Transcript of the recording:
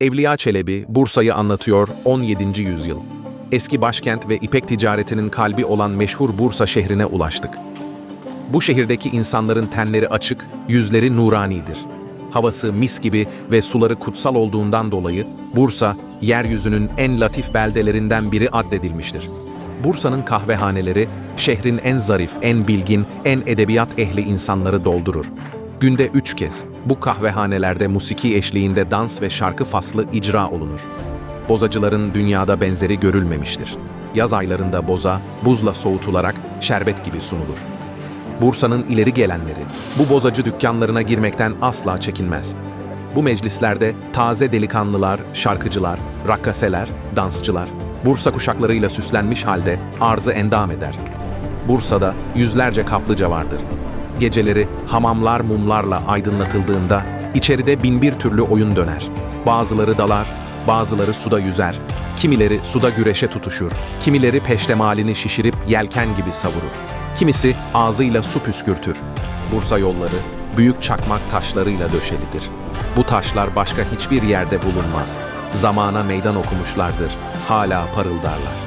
Evliya Çelebi, Bursa'yı anlatıyor 17. yüzyıl. Eski başkent ve ipek ticaretinin kalbi olan meşhur Bursa şehrine ulaştık. Bu şehirdeki insanların tenleri açık, yüzleri nuranidir. Havası mis gibi ve suları kutsal olduğundan dolayı Bursa, yeryüzünün en latif beldelerinden biri addedilmiştir. Bursa'nın kahvehaneleri, şehrin en zarif, en bilgin, en edebiyat ehli insanları doldurur. Günde üç kez bu kahvehanelerde musiki eşliğinde dans ve şarkı faslı icra olunur. Bozacıların dünyada benzeri görülmemiştir. Yaz aylarında boza, buzla soğutularak şerbet gibi sunulur. Bursa'nın ileri gelenleri bu bozacı dükkanlarına girmekten asla çekinmez. Bu meclislerde taze delikanlılar, şarkıcılar, rakkaseler, dansçılar, Bursa kuşaklarıyla süslenmiş halde arzı endam eder. Bursa'da yüzlerce kaplıca vardır. Geceleri hamamlar mumlarla aydınlatıldığında içeride binbir türlü oyun döner. Bazıları dalar, bazıları suda yüzer, kimileri suda güreşe tutuşur, kimileri peştemalini şişirip yelken gibi savurur. Kimisi ağzıyla su püskürtür. Bursa yolları büyük çakmak taşlarıyla döşelidir. Bu taşlar başka hiçbir yerde bulunmaz. Zamana meydan okumuşlardır, hala parıldarlar.